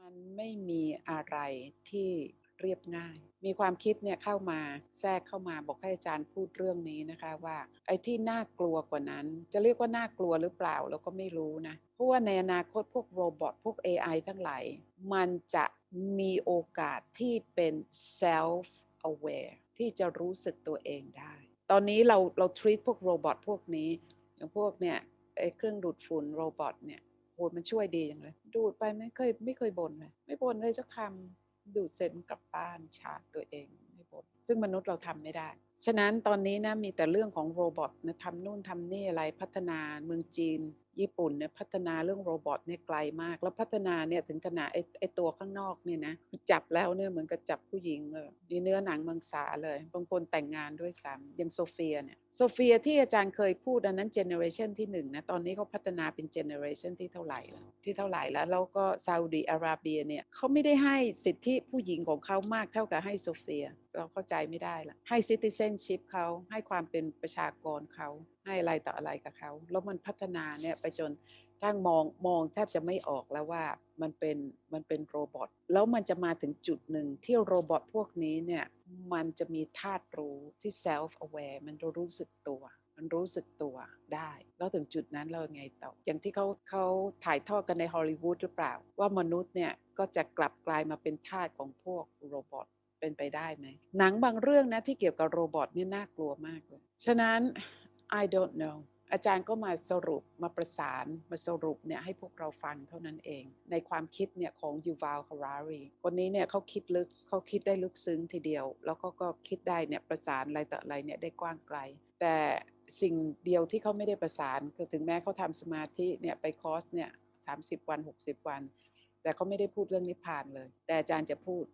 มันไม่มีอะไรที่เรียบง่าย มีความคิดเนี่ยเข้ามาแทรกเข้ามาบอกให้อาจารย์พูดเรื่องนี้นะคะว่า ไอ้ที่น่ากลัวกว่านั้น จะเรียกว่าน่ากลัวหรือเปล่าเราก็ไม่รู้นะ เพราะว่าในอนาคตพวกโรบอทพวก AI ทั้งหลายมันจะมีโอกาสที่เป็น self aware ที่จะรู้สึกตัวเองได้ ตอนนี้เราเรา treat พวกโรบอทพวกนี้อย่างพวกเนี่ยไอ้เครื่องดูดฝุ่นโรบอทเนี่ย อ้ยมันช่วยดีอย่างเลยดูดไปไม่เคยไม่เคยบ่นเลย ไม่บ่นเลยสักคำดูดเสร็จมันกลับบ้านชาร์จตัวเอง ไม่บ่นซึ่งมนุษย์เราทำไม่ได้ ฉะนั้นตอนนี้นะมีแต่เรื่องของโรบอทนะทำนู่นทำนี่อะไรพัฒนาเมืองจีน ญี่ปุ่นเนี่ยพัฒนาเรื่องโรบอทเนี่ยไกลมาก แล้วพัฒนาเนี่ยถึงขนาดไอ้ไอ้ตัวข้างนอกเนี่ยนะจับแล้วเนี่ยเหมือนกับจับผู้หญิงเลยมีเนื้อหนังมังสาเลยบางคนแต่งงานด้วยซ้ำอย่างโซเฟียเนี่ยโซเฟียที่อาจารย์เคยพูดอันนั้นเจเนอเรชันที่หนึ่งนะตอนนี้เขาพัฒนาเป็นเจเนอเรชันที่เท่าไหร่แล้วที่เท่าไหร่แล้วแล้วก็ซาอุดีอาระเบียเนี่ยเขาไม่ได้ให้สิทธิผู้หญิงของเขามากเท่ากับให้โซเฟียเราเข้าใจไม่ได้ละให้ citizenship เขาให้ความเป็นประชากรเขาให้อะไรต่ออะไรกับเขา แล้วมันพัฒนาเนี่ยไปจนทั้งมองมองแทบจะไม่ออกแล้วว่ามันเป็นมันเป็นโรบอทแล้วมันจะมาถึงจุดหนึ่งที่โรบอทพวกนี้เนี่ยมันจะมีธาตุรู้ที่ self aware มันรู้สึกตัว มันรู้สึกตัวได้ แล้วถึงจุดนั้นเราไงต่อ อย่างที่เขาเขาถ่ายทอดกันในฮอลลีวูดหรือเปล่า ว่ามนุษย์เนี่ยก็จะกลับกลายมาเป็นทาสของพวกโรบอท เป็นไปได้ไหมหนังบางเรื่องนะที่เกี่ยวกับโรบอทเนี่ยน่ากลัวมากเลย ฉะนั้น I don't know อาจารย์ก็มาสรุปมาประสานมาสรุปเนี่ยให้พวกเราฟังเท่านั้นเอง ในความคิดเนี่ยของยูวาลฮารารีคนนี้เนี่ยเขาคิดลึกเขาคิดได้ลึกซึ้งทีเดียว แล้วเขาก็คิดได้เนี่ยประสานอะไรต่ออะไรเนี่ยได้กว้างไกล แต่สิ่งเดียวที่เขาไม่ได้ประสานคือถึงแม้เขาทำสมาธิเนี่ยไปคอร์สเนี่ยสาวัน 60 วัน แต่เขาไม่ได้พูดเรื่องนิพพานเลย แต่อาจารย์จะพูด